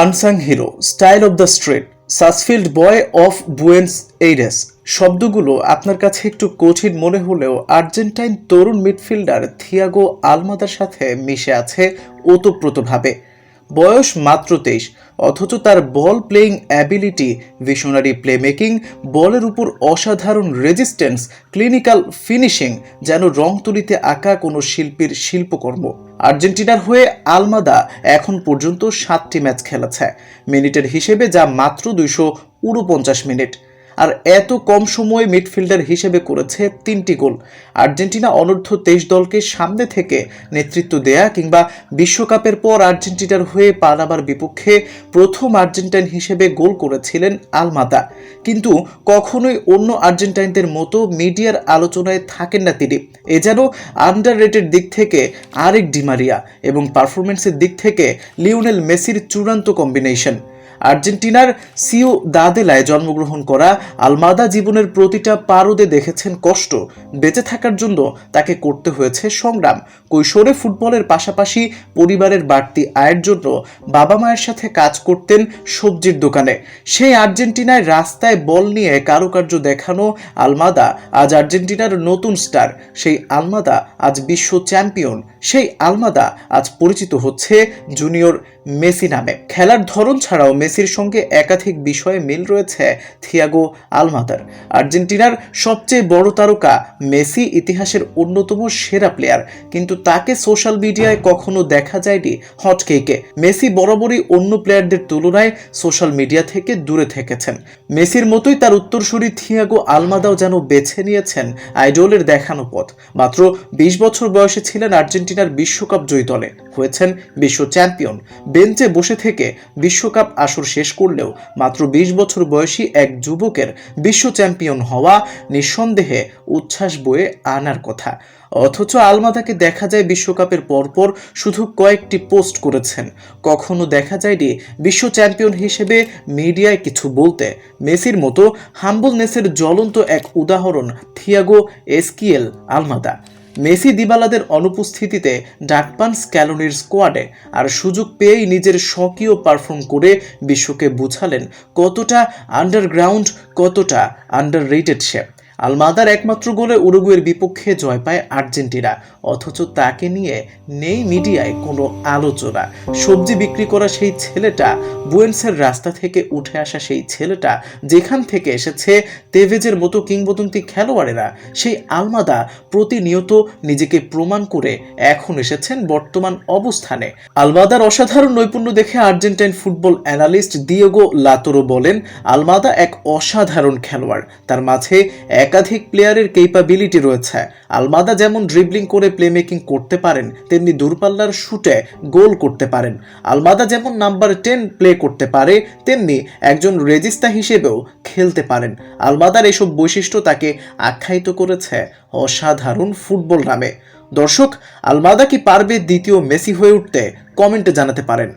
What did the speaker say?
Unsung hero, style of the street, Sarsfield boy of Buenos এইডেস, শব্দগুলো আপনার কাছে একটু কঠিন মনে হলেও আর্জেন্টাইন তরুণ মিডফিল্ডার থিয়াগো আলমাদার সাথে মিশে আছে ওতপ্রোতভাবে। বয়স মাত্র তেইশ। অথচ তার ball playing ability visionary playmaking বলের উপর অসাধারণ রেজিস্ট্যান্স ক্লিনিক্যাল ফিনিশিং যেন রং তুলিতে আঁকা কোনো শিল্পীর শিল্পকর্ম। আর্জেন্টিনার হয়ে আলমাদা এখন পর্যন্ত সাতটি ম্যাচ খেলেছে। মিনিটের হিসেবে যা মাত্র দুইশো উনপঞ্চাশ মিনিট। আর এত কম সময়ে মিডফিল্ডার হিসেবে করেছে তিনটি গোল। আর্জেন্টিনা অনূর্ধ্ব তেইশ দলকে সামনে থেকে নেতৃত্ব দেয়া কিংবা বিশ্বকাপের পর আর্জেন্টিনার হয়ে পানামার বিপক্ষে প্রথম আর্জেন্টাইন হিসেবে গোল করেছিলেন আলমাদা কিন্তু কখনোই অন্য আর্জেন্টাইনদের মতো মিডিয়ার আলোচনায় থাকেন না তিনি। এ যেন আন্ডার রেটেড দিক থেকে আরেক ডিমারিয়া এবং পারফরমেন্সের দিক থেকে লিওনেল মেসির চূড়ান্ত কম্বিনেশন। আর্জেন্টিনার সিও দাদেলায় জন্মগ্রহণ করা আলমাদা জীবনের প্রতিটা পারদে দেখেছেন কষ্ট। বেঁচে থাকার জন্য তাকে করতে হয়েছে সংগ্রাম। কৈশোরে ফুটবলের পাশাপাশি পরিবারের বাড়তি আয়ের জন্য বাবা মায়ের সাথে কাজ করতেন সবজির দোকানে। সেই আর্জেন্টিনায় রাস্তায় বল নিয়ে কারুকার্য দেখানো আলমাদা আজ আর্জেন্টিনার নতুন স্টার। সেই আলমাদা আজ বিশ্ব চ্যাম্পিয়ন। সেই আলমাদা আজ পরিচিত হচ্ছে জুনিয়র মেসি নামে। খেলার ধরন ছাড়াও মেসির সঙ্গে একাধিক বিষয়ে মিল রয়েছে থিয়াগো আলমাদার। আর্জেন্টিনার সবচেয়ে বড় তারকা মেসি ইতিহাসের অন্যতম সেরা প্লেয়ার, কিন্তু তাকে সোশ্যাল মিডিয়ায় কখনো দেখা যায়নি হটকেকে মেসি বরাবরই অন্য প্লেয়ারদের তুলনায় সোশ্যাল মিডিয়া থেকে দূরে থেকেছেন। মেসির মতোই তার উত্তরসূরি থিয়াগো আলমাদাও যেন বেছে নিয়েছেন আইডলের দেখানো পথ। মাত্র বিশ বছর বয়সে ছিলেন আর্জেন্টিনার বিশ্বকাপ জয়ী দলে হয়েছেন বিশ্ব চ্যাম্পিয়ন। বেঞ্চে বসে থেকে বিশ্বকাপ আসর শেষ করলেও মাত্র বিশ বছর বয়সী এক যুবকের বিশ্ব চ্যাম্পিয়ন হওয়া নিঃসন্দেহে উচ্ছ্বাস বয়ে আনার কথা। অথচ আলমাদাকে দেখা যায় বিশ্বকাপের পরপর শুধু কয়েকটি পোস্ট করেছেন। কখনো দেখা যায়নি বিশ্ব চ্যাম্পিয়ন হিসেবে মিডিয়ায় কিছু বলতে। মেসির মতো হাম্বলনেসের জ্বলন্ত এক উদাহরণ থিয়াগো এসকিএল আলমাদা। মেসি দিবালাদের অনুপস্থিতিতে ডাকপান স্ক্যালোনির স্কোয়াডে আর সুযোগ পেয়েই নিজের স্বকীয় পারফর্ম করে বিশ্বকে বুঝালেন কতটা আন্ডারগ্রাউন্ড, কতটা আন্ডার রেটেড সে আলমাদার একমাত্র গোলে উরুগুয়ের বিপক্ষে জয় পায় আর্জেন্টিনা, অথচ তাকে নিয়ে নেই মিডিয়ায় কোনো আলোচনা। সবজি বিক্রি করা সেই ছেলেটা বুয়েন্সের রাস্তা থেকে উঠে আসা সেই ছেলেটা, যেখান থেকে এসেছে তেভেজের মতো কিংবদন্তি খেলোয়াড়েরা, সেই আলমাদা প্রতিনিয়ত নিজেকে প্রমাণ করে এখন এসেছেন বর্তমান অবস্থানে। আলমাদার অসাধারণ নৈপুণ্য দেখে Argentine football analyst Diego Latorre বলেন, আলমাদা এক অসাধারণ খেলোয়াড়, তার মাঝে একাধিক প্লেয়ারের কেপাবিলিটি রয়েছে। আলমাদা যেমন ড্রিবলিং করে প্লেমেকিং করতে পারেন, তেমনি দূরপাল্লার শুটে গোল করতে পারেন। আলমাদা যেমন নাম্বার টেন প্লে করতে পারে, তেমনি একজন রেজিস্তা হিসেবেও খেলতে পারেন। আলমাদার এসব বৈশিষ্ট্য তাকে আখ্যায়িত করেছে অসাধারণ ফুটবল নামে। দর্শক, আলমাদা কি পারবে দ্বিতীয় মেসি হয়ে উঠতে? কমেন্টে জানাতে পারেন।